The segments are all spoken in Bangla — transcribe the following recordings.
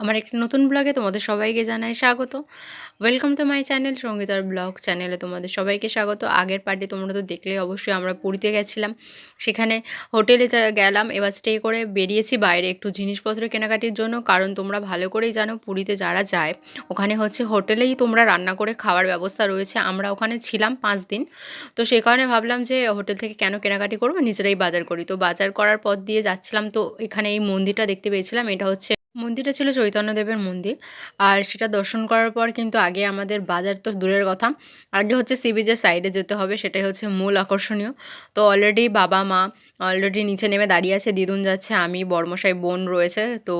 আমার একটি নতুন ব্লগে তোমাদের সবাইকে জানাই স্বাগত। ওয়েলকাম টু মাই চ্যানেল সঙ্গীতার ব্লগ চ্যানেলে তোমাদের সবাইকে স্বাগত। আগের পার্টি তোমরা তো দেখলে, অবশ্যই আমরা পুরীতে গেছিলাম। সেখানে হোটেলে গেলাম, এবার স্টে করে বেরিয়েছি বাইরে একটু জিনিসপত্র কেনাকাটির জন্য। কারণ তোমরা ভালো করেই জানো, পুরীতে যারা যায়, ওখানে হচ্ছে হোটেলেই তোমরা রান্না করে খাওয়ার ব্যবস্থা রয়েছে। আমরা ওখানে ছিলাম পাঁচ দিন। তো সে কারণে ভাবলাম যে হোটেল থেকে কেন কেনাকাটি করব? নিজেরাই বাজার করি। তো বাজার করার পথ দিয়ে যাচ্ছিলাম। তো এখানে এই মন্দিরটা দেখতে পেয়েছিলাম। এটা হচ্ছে মন্দিরটা ছিল চৈতন্যদেবের মন্দির। আর সেটা দর্শন করার পর কিন্তু আগে আমাদের বাজার তো দূরের কথা। আগে হচ্ছে সি বিচের সাইডে যেতে হবে, সেটাই হচ্ছে মূল আকর্ষণীয়। তো অলরেডি বাবা মা অলরেডি নিচে নেমে দাঁড়িয়ে আছে, দিদুন যাচ্ছে, আমি বর্মশাই বোন রয়েছে, তো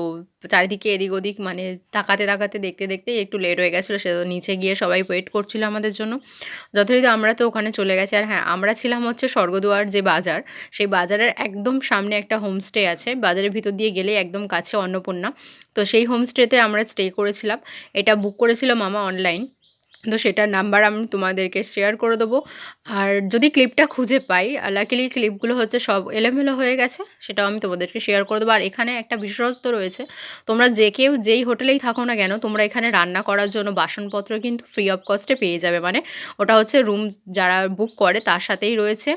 চারিদিকে এদিক ওদিক মানে তাকাতে তাকাতে দেখতে দেখতে একটু লেট হয়ে গেছিল, সে তো নিচে গিয়ে সবাই ওয়েট করছিল আমাদের জন্য। যথারীতি আমরা তো ওখানে চলে গেছি, আর হ্যাঁ আমরা ছিলাম হচ্ছে স্বর্গদুয়ার যে বাজার, সেই বাজারের একদম সামনে একটা হোমস্টে আছে, বাজারের ভিতর দিয়ে গেলেই একদম কাছে অন্নপূর্ণা, তো সেই হোমস্টেতে আমরা স্টে করেছিলাম, এটা বুক করেছিল মামা অনলাইন তো সেটার নাম্বার আমি তোমাদেরকে শেয়ার করে দেবো। আর যদি ক্লিপটা খুঁজে পাই লাকিলি ক্লিপগুলো হচ্ছে সব এলোমেলো হয়ে গেছে, সেটাও আমি তোমাদেরকে শেয়ার করে দেবো। আর এখানে একটা বিশেষত্ব রয়েছে, তোমরা যে কেউ যেই হোটেলেই থাকো না কেন, তোমরা এখানে রান্না করার জন্য বাসনপত্র কিন্তু ফ্রি অফ কস্টে পেয়ে যাবে। মানে ওটা হচ্ছে রুম যারা বুক করে, তার সাথেই রয়েছে।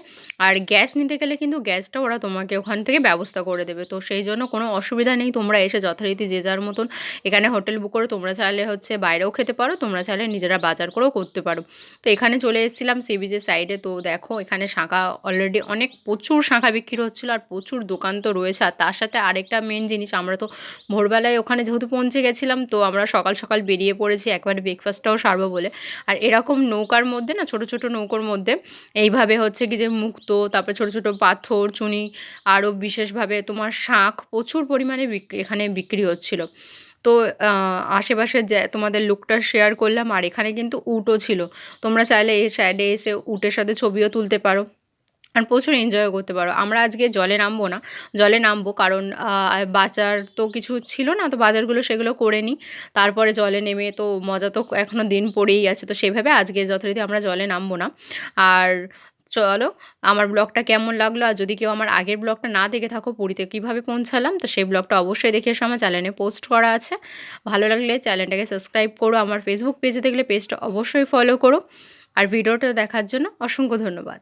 আর গ্যাস নিতে গেলে কিন্তু গ্যাসটা ওরা তোমাকে ওখান থেকে ব্যবস্থা করে দেবে। তো সেই জন্য কোনো অসুবিধা নেই, তোমরা এসে যথারীতি যে যার মতন এখানে হোটেল বুক করে, তোমরা চাইলে হচ্ছে বাইরেও খেতে পারো, তোমরা চাইলে নিজেরা বাজার করেও করতে পারো। তো এখানে চলে এসেছিলাম সি বিচের সাইডে তো দেখো, এখানে শাঁখা অলরেডি অনেক প্রচুর শাঁখা বিক্রি হচ্ছিল আর প্রচুর দোকান তো রয়েছে। আর তার সাথে আরেকটা মেন জিনিস, আমরা তো ভোরবেলায় ওখানে যেহেতু পৌঁছে গেছিলাম, তো আমরা সকাল সকাল বেরিয়ে পড়েছি, একবারে ব্রেকফাস্টটাও সারবো বলে। আর এরকম নৌকার মধ্যে না, ছোট ছোট নৌকোর মধ্যে, এইভাবে হচ্ছে কি যে মুক্তো, তারপরে ছোট ছোট পাথর, চুনি আরও বিশেষভাবে তোমার শাঁখ প্রচুর পরিমাণে এখানে বিক্রি হচ্ছিল। তো আশেপাশে যে তোমাদের লুকটা শেয়ার করলাম আর এখানে কিন্তু উটও ছিল। তোমরা চাইলে এই সাইডে এসে উটের সাথে ছবিও তুলতে পারো আর প্রচুর এনজয় করতে পারো। আমরা আজকে জলে নামবো না, জলে নামবো কারণ বাজার তো কিছু ছিল না তো বাজারগুলো সেগুলো করে নিই। তারপরে জলে নেমে তো মজা তো এখনও দিন পড়েই আছে তো সেভাবে আজকে যথারীতি আমরা জলে নামবো না। আর চলো, আমার ব্লগটা কেমন লাগল? আর যদি কেউ আমার আগের ব্লগটা না দেখে থাকো, পুরীতে কীভাবে পৌঁছালাম, তো সেই ব্লগটা অবশ্যই দেখে এসো। আমার চ্যানেলে পোস্ট করা আছে। ভালো লাগলে চ্যানেলটাকে সাবস্ক্রাইব করো। আমার ফেসবুক পেজে দেখলে পেজটা অবশ্যই ফলো করো। আর ভিডিওটা দেখার জন্য অসংখ্য ধন্যবাদ।